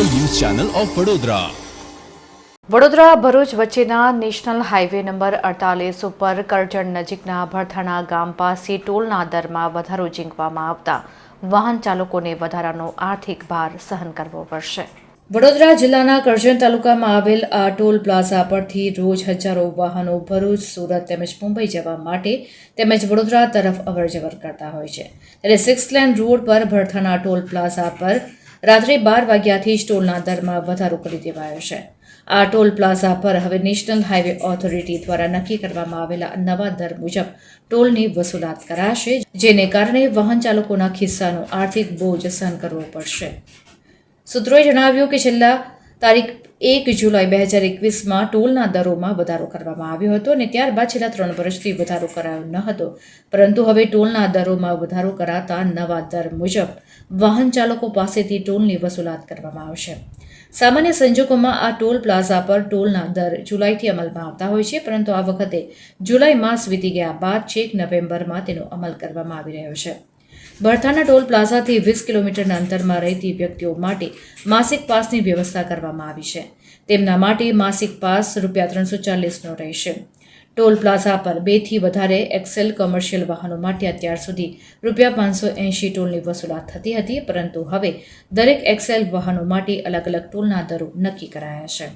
channel channel of Vadodara. Bharuch વચ્ચેના national highway number અડતાલીસ ઉપર કરજણ નજીકના ભરથાણા ગામ પાસે ટોલના દરમાં વધારો ઝીંકવામાં આવતા વાહન ચાલકોને વધારાનો આર્થિક ભાર સહન કરવો પડશે. વડોદરા જિલ્લાના કરજણ તાલુકામાં આવેલ આ ટોલ પ્લાઝા પરથી રોજ હજારો વાહનો ભરૂચ સુરત તેમજ મુંબઈ જવા માટે તેમજ વડોદરા તરફ અવરજવર કરતા હોય છે. ત્યારે સિક્સ લેન રોડ પર ભરથાણા ટોલ પ્લાઝા પર રાત્રે બાર વાગ્યાથી જ ટોલના દરમાં વધારો કરી દેવાયો છે. આ ટોલ પ્લાઝા પર હવે નેશનલ હાઈવે ઓથોરિટી દ્વારા નક્કી કરવામાં આવેલા નવા દર મુજબ ટોલની વસૂલાત કરાશે, જેને કારણે વાહન ચાલકોના ખિસ્સાનો આર્થિક બોજ સહન કરવો પડશે. સૂત્રોએ જણાવ્યું કે છેલ્લા તારીખ એક જુલાઈ બે હજાર એકવીસમાં ટોલના દરોમાં વધારો કરવામાં આવ્યો હતો અને ત્યારબાદ છેલ્લા ત્રણ વર્ષથી વધારો કરાયો ન હતો. પરંતુ હવે ટોલના દરોમાં વધારો કરાતા નવા દર મુજબ વાહન ચાલકો પાસેથી ટોલની વસૂલાત કરવામાં આવશે. સામાન્ય સંજોગોમાં આ ટોલ પ્લાઝા પર ટોલના દર જુલાઈથી અમલમાં આવતા હોય છે, પરંતુ આ વખતે જુલાઈ માસ વીતી ગયા બાદ છેક નવેમ્બરમાં તેનો અમલ કરવામાં આવી રહ્યો છે. ભરથાના ટોલ પ્લાઝાથી વીસ કિલોમીટરના અંતરમાં રહેતી વ્યક્તિઓ માટે માસિક પાસની વ્યવસ્થા કરવામાં આવી છે. તેમના માટે માસિક પાસ રૂપિયા ત્રણસો ચાલીસનો રહેશે. ટોલ પ્લાઝા પર બેથી વધારે એક્સેલ કોમર્શિયલ વાહનો માટે અત્યાર સુધી રૂપિયા પાંચસો એંશી ટોલની વસૂલાત થતી હતી, પરંતુ હવે દરેક એક્સેલ વાહનો માટે અલગ અલગ ટોલના દરો નક્કી કરાયા છે.